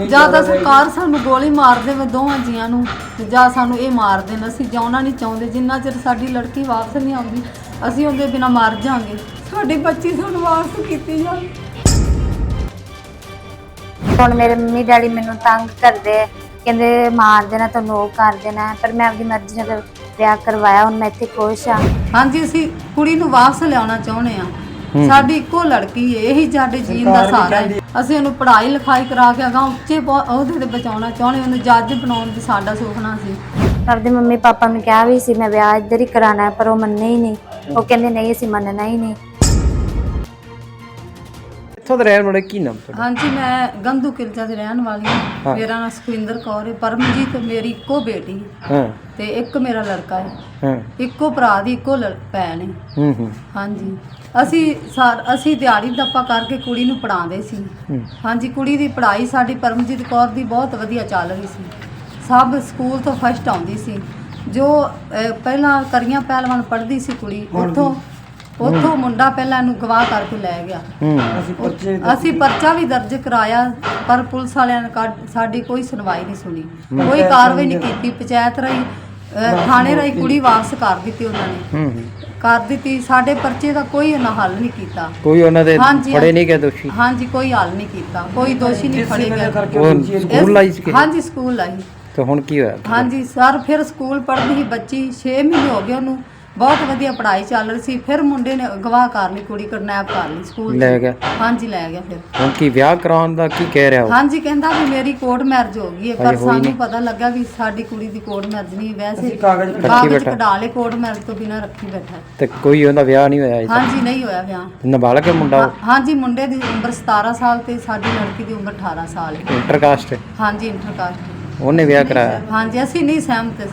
ਨਹੀਂ ਜਾਂ ਤਾਂ ਸਰਕਾਰ ਸਾਨੂੰ ਗੋਲੀ ਮਾਰ ਦੇਵੇ ਦੋਵਾਂ ਜੀਆਂ ਨੂੰ ਤੇ ਜਾਂ ਸਾਨੂੰ ਇਹ ਮਾਰ ਦੇਣ ਅਸੀਂ ਜਿਉਣਾ ਨਹੀਂ ਚਾਹੁੰਦੇ ਜਿੰਨਾ ਚਿਰ ਸਾਡੀ ਲੜਕੀ ਵਾਪਸ ਨਹੀਂ ਆਉਂਦੀ ਅਸੀਂ ਉਹਦੇ ਬਿਨਾ ਮਰ ਜਾਾਂਗੇ ਸਾਡੀ ਬੱਚੀ ਸਾਨੂੰ ਵਾਪਸ ਕੀਤੀ ਜਾਵੇ। ਹੁਣ ਮੇਰੇ ਮੰਮੀ ਡੈਡੀ ਮੈਨੂੰ ਤੰਗ ਕਰਦੇ ਆ। ਕਹਿੰਦੇ ਮਾਰ ਦੇਣਾ ਤੈਨੂੰ ਉਹ ਕਰ ਦੇਣਾ ਪਰ ਮੈਂ ਆਪਣੀ ਮਰਜ਼ੀ ਨਾਲ ਵਿਆਹ ਕਰਵਾਇਆ ਹੁਣ ਮੈਂ ਇੱਥੇ ਖੁਸ਼ ਆ। ਹਾਂਜੀ ਅਸੀਂ ਕੁੜੀ ਨੂੰ ਵਾਪਸ ਲਿਆਉਣਾ ਚਾਹੁੰਦੇ ਆ। ਸਾਡੀ ਇੱਕੋ ਲੜਕੀ ਹੈ ਇਹੀ ਸਾਡੇ ਜੀਣ ਦਾ ਸਰਕਾਰ ਵੀ ਸਹਾਰਾ ਹੈ ਕਹਿੰਦੀ- ਅਸੀਂ ਉਹਨੂੰ ਪੜ੍ਹਾਈ ਲਿਖਾਈ ਕਰਾ ਕੇ ਅਗਾਂਹ ਉੱਚੇ ਪੋ- ਅਹੁਦੇ ਤੇ ਬਚਾਉਣਾ ਚਾਹੁੰਦੇ ਉਹਨੂੰ ਜੱਜ ਬਣਾਉਣ ਦੀ ਸਾਡਾ ਸੁਪਨਾ ਸੀ। ਆਪਦੇ ਮੰਮੀ ਪਾਪਾ ਨੂੰ ਕਿਹਾ ਵੀ ਸੀ, ਮੈਂ ਵਿਆਹ ਇੱਧਰ ਹੀ ਕਰਾਣਾ ਪਰ ਉਹ ਮੰਨੇ ਹੀ ਨਹੀਂ। ਉਹ ਕਹਿੰਦੇ, ਨਹੀਂ, ਅਸੀਂ ਮੰਨਣਾ ਹੀ ਨਹੀਂ। ਇੱਥੋਂ ਦੇ ਰਹਿਣ ਵਾਲੇ? ਕੀ ਨਾਮ ਤੁਹਾਡਾ? ਹਾਂਜੀ ਮੈਂ ਗੰਦੂ ਕਿਲਚਾ ਦੀ ਰਹਿਣ ਵਾਲੀ ਹਾਂ। ਮੇਰਾ ਨਾਮ ਸੁਖਵਿੰਦਰ ਕੌਰ ਹੈ। ਪਰਮਜੀਤ ਮੇਰੀ ਇੱਕੋ ਬੇਟੀ ਹੈ। ਹਾਂ। ਤੇ ਇੱਕ ਮੇਰਾ ਲੜਕਾ ਹੈ। ਹਾਂ। ਇੱਕੋ ਭਰਾ ਦੀ ਇੱਕੋ ਲੜ- ਭੈਣ ਹੈ। ਹੂੰ ਹੂੰ। ਹਾਂਜੀ। ਅਸੀਂ ਸਾਰ ਅਸੀਂ ਦਿਹਾੜੀ ਦੱਪਾ ਕਰਕੇ ਕੁੜੀ ਨੂੰ ਪੜਾਉਂਦੇ ਸੀ। ਹੂੰ। ਹਾਂਜੀ ਕੁੜੀ ਦੀ ਪੜ੍ਹਾਈ ਸਾਡੀ ਪਰਮਜੀਤ ਕੌਰ ਦੀ ਬਹੁਤ ਵਧੀਆ ਚੱਲ ਰਹੀ ਸੀ। ਸਭ ਸਕੂਲ ਤੋਂ ਫਸਟ ਆਉਂਦੀ ਸੀ। ਜੋ ਅਹ, ਪਹਿਲਾਂ ਕਰੀਆਂ ਪਹਿਲਵਾਨ ਪੜ੍ਹਦੀ ਸੀ ਕੁੜੀ ਉੱਥੋਂ ਉੱਥੋਂ ਮੁੰਡਾ ਪਹਿਲਾਂ ਇਹਨੂੰ ਗਵਾਹ ਕਰਕੇ ਲੈ ਗਿਆ। ਅਸੀਂ ਪਰਚੇ ਅਸੀਂ ਪਰਚਾ ਵੀ ਦਰਜ ਕਰਾਇਆ ਪਰ ਪੁਲਿਸ ਵਾਲਿਆਂ ਨੇ ਸਾਡੀ ਕੋਈ ਸੁਣਵਾਈ ਨਹੀਂ ਸੁਣੀ। ਕੋਈ ਕਾਰਵਾਈ ਨਹੀਂ ਕੀਤੀ। ਪੰਚਾਇਤ ਰਾਹੀਂ ਥਾਣੇ ਰਾਹੀਂ ਕੁੜੀ ਵਾਪਸ ਕਰ ਦਿੱਤੀ ਉਹਨਾਂ ਨੇ। ਹੂੰ ਹੂੰ। ਕਰ ਦਿੱਤੀ। ਸਾਡੇ ਪਰਚੇ ਦਾ ਕੋਈ ਉਹਨਾਂ ਹੱਲ ਨਹੀਂ ਕੀਤਾ। ਕੋਈ ਉਹਨਾਂ ਦੇ ਹਾਂਜੀ, ਫੜੇ ਨਹੀਂ ਗਏ ਦੋਸ਼ੀ? ਹਾਂਜੀ ਕੋਈ ਹੱਲ ਨਹੀਂ ਕੀਤਾ। ਕੋਈ ਦੋਸ਼ੀ ਨਹੀਂ ਜਿਸ ਫੜੇ ਵਜ੍ਹਾ ਗਏ। ਕਰਕੇ ਉਹ ਦੂਜੀ ਸਕੂਲ ਲਾਈ ਸੀ ਕਿ ਹਾਂਜੀ ਸਕੂਲ ਲਾਈ। ਤੇ ਹੁਣ ਕੀ ਹੋਇਆ? ਹਾਂਜੀ ਸਰ ਫਿਰ ਸਕੂਲ ਪੜ੍ਹਦੀ ਸੀ ਬੱਚੀ। 6 ਮਹੀਨੇ ਹੋ ਗਏ ਉਹਨੂੰ। ਬਹੁਤ ਵਧੀਆ ਪੜ੍ਹਾਈ ਚੱਲ ਰਹੀ ਸੀ। ਫਿਰ ਮੁੰਡੇ ਨੇ ਅਗਵਾ ਕਰ ਲਈ ਕੁੜੀ ਕਿਡਨੈਪ ਕਰ ਲਈ ਸਕੂਲ 'ਚ। ਲੈ ਗਿਆ। ਹਾਂਜੀ ਲੈ ਗਿਆ ਫਿਰ। ਹੁਣ ਕੀ ਵਿਆਹ ਕਰਾਉਣ ਦਾ ਕੀ ਕਹਿ ਰਿਹਾ ਉਹ? ਹਾਂਜੀ ਕਹਿੰਦਾ ਵੀ ਮੇਰੀ ਕੋਰਟ ਮੈਰਿਜ ਹੋ ਗਈ ਹੈ ਪਰ ਹੋਈ ਸਾਨੂੰ ਨਹੀਂ। ਪਤਾ ਲੱਗਾ ਵੀ ਸਾਡੀ ਕੁੜੀ ਦੀ ਕੋਰਟ ਮੈਰਿਜ ਨਹੀਂ ਵੈਸੇ ਕਾਗਜ਼ ਰੱਖੀ ਕਾਗਜ਼ ਬੈਠਾ। ਕਢਾ ਲਏ ਕੋਰਟ ਮੈਰਿਜ ਤੋਂ ਬਿਨਾਂ ਰੱਖੀ ਬੈਠਾ। ਹੈ। ਤੇ ਕੋਈ ਉਹਦਾ ਵਿਆਹ ਨਹੀਂ ਹੋਇਆ ਅਜੇ ਹਾਂਜੀ ਨਹੀਂ ਹੋਇਆ ਵਿਆਹ। ਨਾਬਾਲਗ ਹੈ ਮੁੰਡਾ ਹਾਂ- ਹਾਂਜੀ ਮੁੰਡੇ ਦੀ ਉਮਰ 17 ਸਾਲ ਤੇ ਸਾਡੀ ਲੜਕੀ ਦੀ ਉਮਰ 18 ਸਾਲ ਹੈ। ਇੰਟਰਕਾਸਟ ਹਾਂਜੀ ਇੰਟਰਕਾਸਟ ਉਹਨੇ ਵਿਆਹ ਕਰਾਇਆ? ਹਾਂਜੀ ਅਸੀਂ ਨਹੀਂ ਸਹਿਮਤ।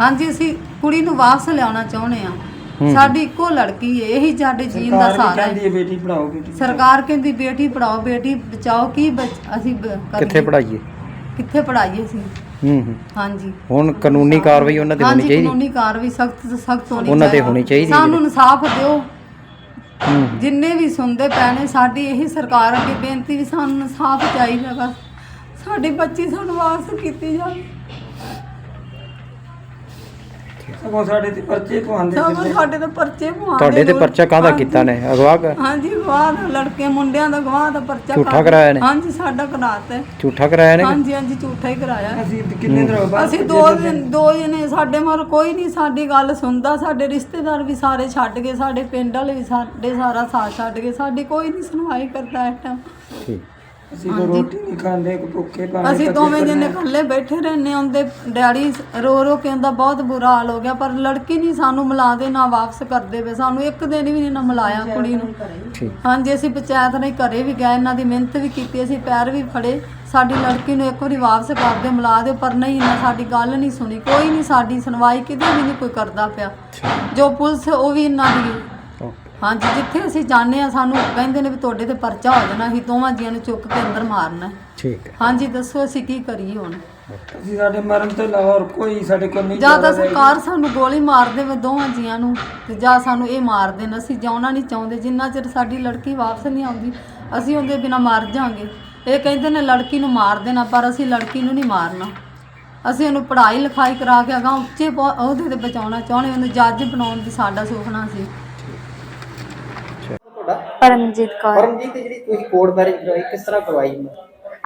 ਹਾਂਜੀ ਅਸੀਂ ਕੁੜੀ ਨੂੰ ਵਾਪਸ ਲਿਆਉਣਾ ਚਾਹੁੰਦੇ ਆ। ਸਾਡੀ ਇੱਕੋ ਲੜਕੀ ਹੈ ਇਹੀ ਸਾਡੇ ਜੀਣ ਦਾ ਸਹਾਰਾ ਕਹਿੰਦੀ ਹੈ ਹੈ ਬੇਟੀ ਪੜਾਓ ਬੇਟੀ ਸਰਕਾਰ ਕਹਿੰਦੀ ਬੇਟੀ ਪੜਾਓ ਬੇਟੀ ਬਚਾਓ ਕੀ ਬਚ- ਅਸੀਂ ਬ- ਕਰੀਏ? ਕਿੱਥੇ ਪੜਾਈਏ ਕਿੱਥੇ ਪੜਾਈਏ ਅਸੀਂ? ਹੂੰ ਹੂੰ। ਹਾਂਜੀ। ਹੁਣ ਕਾਨੂੰਨੀ ਕਾਰਵਾਈ ਉਹਨਾਂ ਤੇ ਹੋਣੀ ਹਾਂਜੀ ਚਾਹੀਦੀ? ਕਾਨੂੰਨੀ ਕਾਰਵਾਈ ਸਖਤ ਤੋਂ ਸਖਤ ਹੋਣੀ ਉਹਨਾਂ ਤੇ ਹੋਣੀ ਚਾਹੀਦੀ ਸਾਨੂੰ ਇਨਸਾਫ ਦਿਓ। ਹੂੰ ਜਿੰਨੇ ਵੀ ਸੁਣਦੇ ਪੈਣੇ ਸਾਡੀ ਇਹੀ ਸਰਕਾਰ ਅੱਗੇ ਬੇਨਤੀ ਵੀ ਸਾਨੂੰ ਇਨਸਾਫ ਚਾਹੀਦਾ ਬਸ ਸਾਡੀ ਬੱਚੀ ਸਾਨੂੰ ਵਾਪਸ ਕੀਤੀ ਜਾਵੇ। ਸਗੋਂ ਸਾਡੇ ਤੇ ਪਰਚੇ ਪਵਾਉਂਦੇ ਸਭ ਸੀ ਸਾਡੇ ਤੇ ਪਰਚੇ ਪਵਾਉਂਦੇ ਤੁਹਾਡੇ ਤੇ ਲੋਕ। ਪਰਚਾ ਕਾਹਦਾ। ਕੀਤਾ ਨੇ? ਅਗਵਾ ਕਰ ਹਾਂਜੀ ਗਵਾਹ ਦਾ ਲੜਕੇ ਮੁੰਡਿਆਂ ਦਾ ਗਵਾਹ ਦਾ ਪਰਚਾ ਝੂਠਾ ਕਰ- ਕਰਾਇਆ ਨੇ? ਹਾਂਜੀ ਸਾਡਾ ਕਰਾਤਾ ਹੈ। ਝੂਠਾ ਕਰਾਇਆ ਨੇ? ਹਾਂਜੀ ਹਾਂਜੀ ਝੂਠਾ ਹੀ ਕਰਾਇਆ। ਅਸੀਂ ਕਿੰਨੇ ਦਿਨ ਬਾਅਦ ਅਸੀਂ ਦੋ ਦਿਨ ਦੋ ਜਣੇ ਸਾਡੇ ਮਰ ਕੋਈ ਨਹੀਂ ਸਾਡੀ ਗੱਲ ਸੁਣਦਾ ਸਾਡੇ ਰਿਸ਼ਤੇਦਾਰ ਵੀ ਸਾਰੇ ਛੱਡ ਗਏ ਸਾਡੇ ਪਿੰਡ ਵਾਲੇ ਵੀ ਸਾਡੇ ਸਾਰਾ ਸਾਥ ਛੱਡ ਗਏ ਸਾਡੀ ਕੋਈ ਨਹੀਂ ਸੁਣਵਾਈ ਕਰਦਾ ਇਸ ਟਾਈਮ ਠੀਕ। ਅਸੀਂ ਕੋਈ ਰੋਟੀ ਨਹੀਂ ਖਾਂਦੇ ਕੋਈ ਭੁੱਖੇ ਭਾਵੇਂ ਅਸੀਂ ਦੋਵੇਂ। ਜਣੇ ਇਕੱਲੇ ਬੈਠੇ ਰਹਿੰਦੇ ਹੁੰਦੇ ਡੈਡੀ ਰੋ ਰੋ ਕੇ ਉਹਦਾ ਬਹੁਤ ਬੁਰਾ ਹਾਲ ਹੋ ਗਿਆ ਪਰ ਲੜਕੀ ਨਹੀਂ ਸਾਨੂੰ ਮਿਲਾਦੇ ਨਾ ਵਾਪਸ ਕਰਦੇ ਵੇ ਸਾਨੂੰ ਇੱਕ ਦਿਨ ਵੀ ਨਹੀਂ ਨਾ ਮਿਲਾਇਆ ਕੁੜੀ ਨੂੰ। ਠੀਕ। ਹਾਂਜੀ ਅਸੀਂ ਪੰਚਾਇਤ ਨੇ ਘਰੇ ਵੀ ਗਏ ਇਹਨਾਂ ਦੀ ਮਿਹਨਤ ਵੀ ਕੀਤੀ ਅਸੀਂ ਪੈਰ ਵੀ ਫੜੇ। ਸਾਡੀ ਲੜਕੀ ਨੂੰ ਇੱਕ ਵਾਰੀ ਵਾਪਸ ਕਰ ਦਿਓ ਮਿਲਾ ਦਿਓ ਪਰ ਨਹੀਂ ਇਹਨਾਂ ਸਾਡੀ ਗੱਲ ਨਹੀਂ ਸੁਣੀ। ਕੋਈ ਨਹੀਂ ਸਾਡੀ ਸੁਣਵਾਈ ਕਿਤੇ ਵੀ ਨਹੀਂ ਕੋਈ ਕਰਦਾ ਪਿਆ। ਜੋ ਪੁਲਿਸ ਉਹ ਵੀ ਇਹਨਾਂ ਦੀ ਹਾਂਜੀ ਜਿੱਥੇ ਅਸੀਂ ਜਾਂਦੇ ਆ ਸਾਨੂੰ ਕਹਿੰਦੇ ਨੇ ਵੀ ਤੁਹਾਡੇ ਤੇ ਪਰਚਾ ਹੋ ਜਾਣਾ ਅਸੀਂ ਦੋਵਾਂ ਜੀਆਂ ਨੂੰ ਚੁੱਕ ਕੇ ਅੰਦਰ ਮਾਰਨਾ ਹੈ। ਠੀਕ ਹੈ। ਹਾਂਜੀ ਦੱਸੋ ਅਸੀਂ ਕੀ ਕਰੀਏ ਹੁਣ? ਅਸੀਂ ਸਾਡੇ ਮਰਨ ਤੋਂ ਇਲਾਵਾ ਹੋਰ ਕੋਈ ਸਾਡੇ ਕੋਲ ਨਹੀਂ ਜਾਂ ਤਾਂ ਸਰਕਾਰ ਸਾਨੂੰ ਗੋਲੀ ਮਾਰ ਦੇਵੇ ਦੋਵਾਂ ਜੀਆਂ ਨੂੰ ਤੇ ਜਾਂ ਸਾਨੂੰ ਇਹ ਮਾਰ ਦੇਣ। ਅਸੀਂ ਜਿਉਣਾ ਨਹੀਂ ਚਾਹੁੰਦੇ ਜਿੰਨਾ ਚਿਰ ਸਾਡੀ ਲੜਕੀ ਵਾਪਸ ਨਹੀਂ ਆਉਂਦੀ ਅਸੀਂ ਉਹਦੇ ਬਿਨਾ ਮਰ ਜਾਾਂਗੇ ਇਹ ਕਹਿੰਦੇ ਨੇ ਲੜਕੀ ਨੂੰ ਮਾਰ ਦੇਣਾ ਪਰ ਅਸੀਂ ਲੜਕੀ ਨੂੰ ਨਹੀਂ ਮਾਰਨਾ। ਅਸੀਂ ਉਹਨੂੰ ਪੜ੍ਹਾਈ ਲਿਖਾਈ ਕਰਾ ਕੇ ਅਗਾਂਹ ਉੱਚੇ ਪੋ- ਅਹੁਦੇ ਤੇ ਪਹੁੰਚਾਉਣਾ ਚਾਹੁੰਦੇ ਉਹਨੂੰ ਜੱਜ ਬਣਾਉਣ ਦੀ ਸਾਡਾ ਸੁਪਨਾ ਸੀ। ਪਰਮਜੀਤ ਕੌਰ। ਪਰਮਜੀਤ ਜਿਹੜੀ ਤੁਸੀਂ ਕੋਰਟ ਮੈਰਿਜ ਕਰਵਾਈ ਕਿਸ ਤਰ੍ਹਾਂ ਕਰਵਾਈ?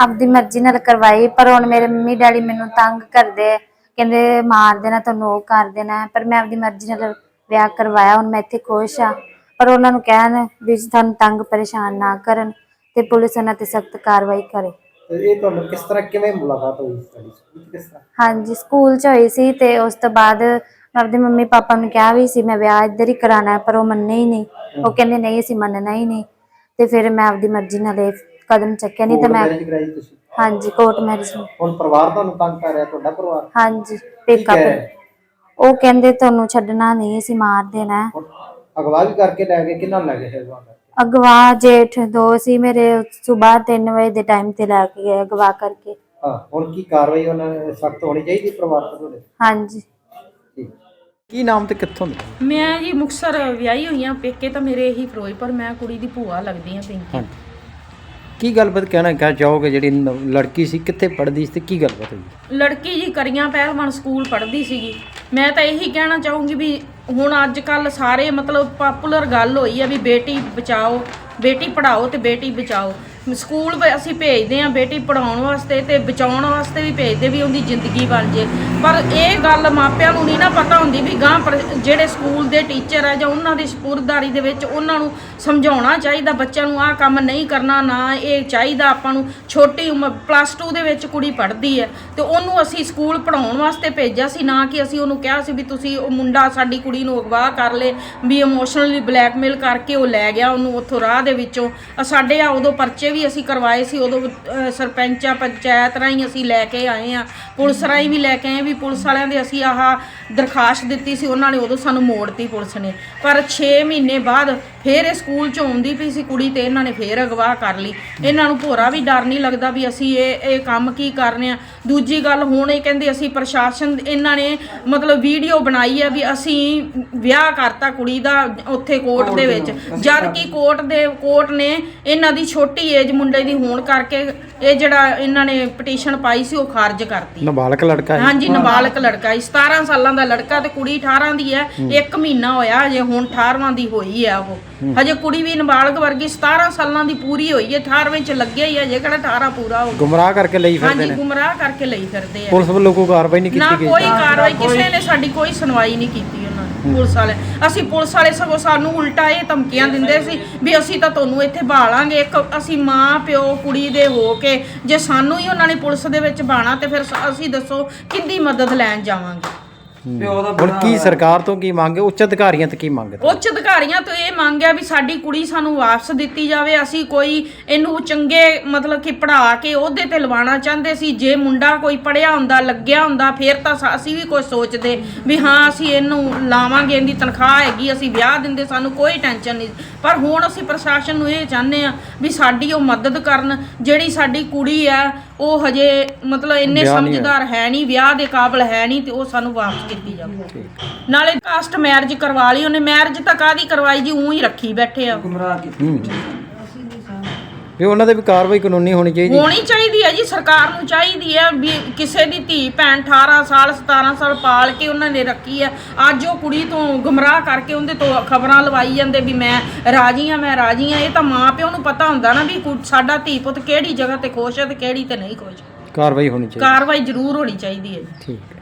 ਆਪਦੀ ਮਰਜ਼ੀ ਨਾਲ ਕਰਵਾਈ ਪਰ ਹੁਣ ਮੇਰੇ ਮੰਮੀ ਡੈਡੀ ਮੈਨੂੰ ਤੰਗ ਕਰਦੇ ਆ। ਕਹਿੰਦੇ ਮਾਰ ਦੇਣਾ ਤੈਨੂੰ ਉਹ ਕਰ ਦੇਣਾ ਪਰ ਮੈਂ ਆਪਦੀ ਮਰਜ਼ੀ ਨਾਲ ਵਿਆਹ ਕਰਵਾਇਆ ਹੁਣ ਮੈਂ ਇੱਥੇ ਖੁਸ਼ ਆ ਪਰ ਉਹਨਾਂ ਨੂੰ ਕਹਿਣ ਵੀ ਤੁਹਾਨੂੰ ਤੰਗ ਪਰੇਸ਼ਾਨ ਨਾ ਕਰਨ ਤੇ ਪੁਲਿਸ ਉਹਨਾਂ ਤੇ ਸਖਤ ਕਾਰਵਾਈ ਕਰੇ। ਤੇ ਇਹ ਤੁਹਾਨੂੰ ਕਿਸ ਤਰ੍ਹਾਂ ਕਿਵੇਂ ਮੁਲਾਕਾਤ ਹੋਈ ਤੁਹਾਡੀ ਸਕੂਲ 'ਚ ਕਿਸ ਤਰ੍ਹਾਂ? ਹਾਂਜੀ ਸਕੂਲ ਚ ਹੋਈ ਸੀ ਤੇ ਉਸ ਤੋਂ ਬਾਅਦ ਆਪਦੇ ਮੰਮੀ ਪਾਪਾ ਨੂੰ ਕਿਹਾ ਵੀ ਸੀ ਮੈਂ ਵਿਆਹ ਇੱਧਰ ਹੀ ਕਰਾਣਾ ਹੈ, ਪਰ ਉਹ ਮੰਨੇ ਹੀ ਨਹੀਂ। ਉਹ ਕਹਿੰਦੇ ਨਹੀਂ ਅਸੀਂ ਮੰਨਣਾ ਹੀ ਨਹੀਂ। ਤੇ ਫਿਰ ਮੈਂ ਆਪਦੀ ਮਰਜ਼ੀ ਨਾਲ ਇਹ ਕਦਮ ਚੱਕਿਆ ਨਹੀਂ ਤਾਂ ਮੈਂ ਮੈਰਿਜ ਕਰਾਈ ਤੁਸੀਂ? ਹਾਂਜੀ ਕੋਰਟ ਮੈਰਿਜ ਹੁਣ ਪਰਿਵਾਰ ਤੁਹਾਨੂੰ ਤੰਗ ਕਰ ਰਿਹਾ ਤੁਹਾਡਾ ਪਰਿਵਾਰ? ਹਾਂਜੀ ਪੇਕਾ ਕਹਿ ਉਹ ਕਹਿੰਦੇ ਤੁਹਾਨੂੰ ਛੱਡਣਾ ਨਹੀਂ ਅਸੀਂ ਮਾਰ ਦੇਣਾ ਹੈ। ਹੁਣ ਅਗਵਾ ਵੀ ਕਰਕੇ ਲੈ ਗਏ ਕਿੰਨਾ ਲੈ ਗਏ ਅਗਵਾ ਕਰਕੇ? ਅਗਵਾ ਜੇਠ ਦੋ ਸੀ ਮੇਰੇ ਸਵੇਰ 3 ਵਜੇ ਦੇ ਟਾਈਮ ਤੇ ਲੈ ਕੇ ਗਏ ਅਗਵਾ ਕਰਕੇ। ਹਾਂ ਹੁਣ ਕੀ ਕਾਰਵਾਈ ਉਹਨਾਂ ਨੇ ਸਖਤ ਹੋਣੀ ਚਾਹੀਦੀ ਪਰਿਵਾਰ ਤੋਂ ਤੁਹਾਡੇ? ਹਾਂਜੀ। ਕੀ ਨਾਮ ਤੇ ਕਿੱਥੋਂ ਦੇ? ਮੈਂ ਜੀ ਮੁਕਸਰ ਵਿਆਹੀ ਹੋਈ ਆ ਪੇਕੇ ਤਾਂ ਮੇਰੇ ਇਹੀ ਫਿਰੋਜ਼ਪੁਰ ਮੈਂ ਕੁੜੀ ਦੀ ਭੂਆ ਲੱਗਦੀ ਆ ਪਿੰਕੀ। ਹਾਂਜੀ। ਕੀ ਗੱਲਬਾਤ ਕਹਿਣਾ ਕਹਿ ਚਾਹੋਗੇ ਜਿਹੜੀ ਨ- ਲੜਕੀ ਸੀ ਕਿੱਥੇ ਪੜ੍ਹਦੀ ਸੀ ਤੇ ਕੀ ਗੱਲਬਾਤ ਹੋਈ? ਲੜਕੀ ਜੀ ਕਰੀਆਂ ਪਹਿਲਵਾਨ ਸਕੂਲ ਪੜ੍ਹਦੀ ਸੀਗੀ। ਮੈਂ ਤਾਂ ਇਹੀ ਕਹਿਣਾ ਚਾਹੂੰਗੀ ਵੀ ਹੁਣ ਅੱਜ ਕੱਲ ਸਾਰੇ ਮਤਲਬ ਪਪੂਲਰ ਗੱਲ ਹੋਈ ਆ ਵੀ ਬੇਟੀ ਬਚਾਓ ਬੇਟੀ ਪੜਾਓ ਤੇ ਬੇਟੀ ਬਚਾਓ। ਸਕੂਲ ਅਸੀਂ ਭੇਜਦੇ ਆ ਬੇਟੀ ਪੜਾਉਣ ਵਾਸਤੇ ਤੇ ਬਚਾਉਣ ਵਾਸਤੇ ਵੀ ਭੇਜਦੇ ਵੀ ਉਹਦੀ ਜ਼ਿੰਦਗੀ ਬਣ ਜੇ। ਪਰ ਇਹ ਗੱਲ ਮਾਪਿਆਂ ਨੂੰ ਨਹੀਂ ਨਾ ਪਤਾ ਹੁੰਦੀ ਵੀ ਗਾਂ ਜਿਹੜੇ ਸਕੂਲ ਦੇ ਟੀਚਰ ਆ ਜਾਂ ਉਹਨਾਂ ਦੀ ਸਪੁਰਦਾਰੀ ਦੇ ਵਿੱਚ ਉਹਨਾਂ ਨੂੰ ਸਮਝਾਉਣਾ ਚਾਹੀਦਾ ਬੱਚਿਆਂ ਨੂੰ, ਆਹ ਕੰਮ ਨਹੀਂ ਕਰਨਾ, ਨਾ ਇਹ ਚਾਹੀਦਾ, ਆਪਾਂ ਨੂੰ ਛੋਟੀ ਉਮਰ ਪਲੱਸ 2 ਦੇ ਵਿੱਚ ਕੁੜੀ ਪੜ੍ਹਦੀ ਹੈ। ਤੇ ਉਹਨੂੰ ਅਸੀਂ ਸਕੂਲ ਪੜਾਉਣ ਵਾਸਤੇ ਭੇਜਿਆ ਸੀ, ਨਾ ਕਿ ਅਸੀਂ ਉਹਨੂੰ ਕਿਹਾ ਸੀ ਵੀ ਤੁਸੀਂ ਉਹ ਮੁੰਡਾ ਸਾਡੀ ਕੁੜੀ ਨੂੰ ਅਗਵਾ ਕਰ ਲੇ, ਵੀ ਇਮੋਸ਼ਨਲੀ ਬਲੈਕਮੇਲ ਕਰਕੇ ਉਹ ਲੈ ਗਿਆ, ਉਹਨੂੰ ਉੱਥੋਂ ਰਾਹ ਦੇ ਵਿੱਚੋਂ। ਸਾਡੇ ਆ ਉਦੋਂ ਪਰਚੇ ਵੀ ਅਸੀਂ ਕਰਵਾਏ ਸੀ ਉਦੋਂ ਸਰਪੰਚਾਂ ਪੰਚਾਇਤ ਰਾਹੀਂ ਅਸੀਂ ਲੈ ਕੇ ਆਏ ਆ। ਪੁਲਿਸ ਰਾਹੀਂ ਵੀ ਲੈ ਕੇ ਆਏ ਵੀ ਪੁਲਿਸ ਵਾਲਿਆਂ ਦੇ ਅਸੀਂ ਆਹ ਦਰਖਾਸਤ ਦਿੱਤੀ ਸੀ ਉਹਨਾਂ ਨੇ ਉਦੋਂ ਸਾਨੂੰ ਮੋੜਤੀ ਪੁਲਿਸ ਨੇ। ਪਰ 6 ਮਹੀਨੇ ਬਾਅਦ ਫੇਰ ਇਹ ਸਕੂਲ ਚ ਆਉਂਦੀ ਪਈ ਸੀ ਕੁੜੀ ਤੇ ਇਹਨਾਂ ਨੇ ਫੇਰ ਅਗਵਾ ਕਰ ਲਈ। ਇਹਨਾਂ ਨੂੰ ਭੋਰਾ ਵੀ ਡਰ ਨਹੀਂ ਲੱਗਦਾ ਵੀ ਅਸੀਂ ਇਹ ਇਹ ਕੰਮ ਕੀ ਕਰਨੇ ਆ। ਦੂਜੀ ਗੱਲ ਹੁਣ ਇਹ ਕਹਿੰਦੇ ਅਸੀਂ ਪ੍ਰਸ਼ਾਸਨ ਇਹਨਾਂ ਨੇ ਮਤਲਬ ਵੀਡੀਓ ਬਣਾਈ ਹੈ ਵੀ ਅਸੀਂ ਵਿਆਹ ਕਰਤਾ ਕੁੜੀ ਦਾ ਉੱਥੇ ਕੋਰਟ ਦੇ ਵਿੱਚ। ਜਦ ਕਿ ਕੋਰਟ ਦੇ ਕੋਰਟ ਨੇ ਇਹਨਾਂ ਦੀ ਛੋਟੀ ਏਜ ਮੁੰਡੇ ਦੀ ਹੋਣ ਕਰਕੇ ਇਹ ਜਿਹੜਾ ਇਹਨਾਂ ਨੇ ਪਟੀਸ਼ਨ ਪਾਈ ਸੀ ਉਹ ਖਾਰਜ ਕਰਤੀ। ਨਾਬਾਲਗ ਲੜਕਾ ਹੈ ਹਾਂਜੀ ਨਾਬਾਲਗ ਲੜਕਾ ਹੈ 17 ਸਾਲਾਂ ਦਾ ਲੜਕਾ ਤੇ ਕੁੜੀ 18 ਦੀ ਹੈ। ਇੱਕ ਮਹੀਨਾ ਹੋਇਆ ਹਜੇ ਹੁਣ 18ਵਾਂ ਦੀ ਹੋਈ ਹੈ ਉਹ। ਹਜੇ ਕੁੜੀ ਵੀ ਨਾਬਾਲਗ ਵਰਗੀ 17 ਸਾਲਾਂ ਦੀ ਪੂਰੀ ਹੋਈ ਹੈ। 18ਵੇਂ ਚ ਲੱਗਿਆ ਹੀ ਹੈ ਜੇ ਕਿਹੜਾ 18 ਪੂਰਾ ਹੋ ਗੁੰਮਰਾਹ ਕਰਕੇ ਲਈ ਫਿਰਦੇ ਹਾਂਜੀ ਨੇ। ਗੁੰਮਰਾਹ ਕਰਕੇ ਲਈ ਫਿਰਦੇ ਆ। ਪੁਲਿਸ ਵੱਲੋਂ ਕੋਈ ਕਾਰਵਾਈ ਨਹੀਂ ਨਾ ਕੀਤੀ ਗਈ। ਕੋਈ ਕਾਰਵਾਈ ਕਿਸੇ ਨੇ ਸਾਡੀ ਕੋਈ ਸੁਣਵਾਈ ਨਹੀਂ ਕੀਤੀ। ਨੇ ਪੁਲਿਸ ਵਾਲੇ। ਅਸੀਂ ਪੁਲਿਸ ਵਾਲੇ ਸਗੋਂ ਸਾਨੂੰ ਉਲਟਾ ਇਹ ਧਮਕੀਆਂ ਦਿੰਦੇ ਸੀ ਵੀ ਅਸੀਂ ਤਾਂ ਤੁਹਾਨੂੰ ਇੱਥੇ ਬਾਲਾਂਗੇ। ਇੱਕ ਅਸੀਂ ਮਾਂ, ਪਿਓ, ਕੁੜੀ ਦੇ ਹੋ ਕੇ ਜੇ ਸਾਨੂੰ ਹੀ ਉਹਨਾਂ ਨੇ ਪੁਲਿਸ ਦੇ ਵਿੱਚ ਬਾਣਾ ਤੇ ਫਿਰ ਅਸੀਂ ਦੱਸੋ ਕਿੰਦੀ ਮਦਦ ਲੈਣ ਜਾਵਾਂਗੇ? ਪਿਓ ਦਾ ਹੁਣ ਕੀ ਸਰਕਾਰ ਤੋਂ ਕੀ ਮੰਗੇ ਉੱਚ ਅਧਿਕਾਰੀਆਂ ਤੋਂ ਕੀ ਮੰਗਦੇ ਉੱਚ ਅਧਿਕਾਰੀਆਂ ਤੋਂ ਇਹ ਮੰਗਿਆ ਵੀ ਸਾਡੀ ਕੁੜੀ ਸਾਨੂੰ ਵਾਪਸ ਦਿੱਤੀ ਜਾਵੇ। ਅਸੀਂ ਕੋਈ ਇਹਨੂੰ ਚੰਗੇ ਮਤਲਬ ਕਿ ਪੜ੍ਹਾ ਕੇ ਉਹਦੇ ਤੇ ਲਵਾਉਣਾ ਚਾਹੁੰਦੇ ਸੀ। ਜੇ ਮੁੰਡਾ ਕੋਈ ਪੜਿਆ ਹੁੰਦਾ ਲੱਗਿਆ ਹੁੰਦਾ ਫਿਰ ਤਾਂ ਸਾ- ਅਸੀਂ ਵੀ ਕੁਝ ਸੋਚਦੇ ਵੀ ਹਾਂ ਅਸੀਂ ਇਹਨੂੰ ਲਾਵਾਂਗੇ ਇਹਦੀ ਤਨਖਾਹ ਹੈਗੀ ਅਸੀਂ ਵਿਆਹ ਦਿੰਦੇ ਸਾਨੂੰ ਕੋਈ ਟੈਨਸ਼ਨ ਨਹੀਂ। ਪਰ ਹੁਣ ਅਸੀਂ ਪ੍ਰਸ਼ਾਸਨ ਨੂੰ ਇਹ ਚਾਹੁੰਦੇ ਆ ਵੀ ਸਾਡੀ ਉਹ ਮਦਦ ਕਰਨ ਜਿਹੜੀ ਸਾਡੀ ਕੁੜੀ ਆ ਉਹ ਹਜੇ ਮਤਲਬ ਇੰਨੇ ਵਿਆਹ ਨਹੀਂ ਸਮਝਦਾਰ ਹੈ ਨਹੀਂ ਵਿਆਹ ਦੇ ਕਾਬਲ ਹੈ ਨਹੀਂ ਤੇ ਉਹ ਸਾਨੂੰ ਵਾਪਸ ਕੀਤੀ ਜਾਵੇ ਨਾਲੇ ਕਾਸਟ ਮੈਰਿਜ ਕਰਵਾ ਲਈ ਉਹਨੇ ਮੈਰਿਜ ਤਾਂ ਕਾਦੀ ਕਰਵਾਈ ਜੀ ਉਹੀ ਰੱਖੀ ਬੈਠੇ ਆ। ਗੁੰਮਰਾਹ ਕੀਤੀ। ਵੀ ਉਹਨਾਂ ਦੇ ਵੀ ਕਾਰਵਾਈ ਕਾਨੂੰਨੀ ਹੋਣੀ ਚਾਹੀਦੀ। ਹੋਣੀ ਚਾਹੀਦੀ ਹੈ ਜੀ ਸਰਕਾਰ ਨੂੰ ਚਾਹੀਦੀ ਹੈ ਵੀ ਕਿਸੇ ਦੀ ਧੀ ਭੈਣ 18 ਸਾਲ 17 ਸਾਲ ਪਾਲ ਕੇ ਉਹਨਾਂ ਨੇ ਰੱਖੀ ਹੈ ਅੱਜ ਉਹ ਕੁੜੀ ਤੋਂ ਗੁੰਮਰਾਹ ਕਰਕੇ ਉਹਦੇ ਤੋਂ ਖਬਰਾਂ ਲਵਾਈ ਜਾਂਦੇ ਵੀ ਮੈਂ ਰਾਜੀ ਆ ਮੈਂ ਰਾਜੀ ਆ। ਇਹ ਤਾਂ ਮਾਂ ਪਿਓ ਨੂੰ ਪਤਾ ਹੁੰਦਾ ਨਾ ਵੀ ਸਾਡਾ ਧੀ ਪੁੱਤ ਕਿਹੜੀ ਜਗ੍ਹਾ ਤੇ ਖੁਸ਼ ਹੈ ਤੇ ਕਿਹੜੀ ਤੇ ਨਹੀਂ ਖੁਸ਼। ਕਾਰਵਾਈ ਹੋਣੀ ਚਾਹੀਦੀ। ਕਾਰਵਾਈ ਜ਼ਰੂਰ ਹੋਣੀ ਚਾਹੀਦੀ ਹੈ ਜੀ। ਠੀਕ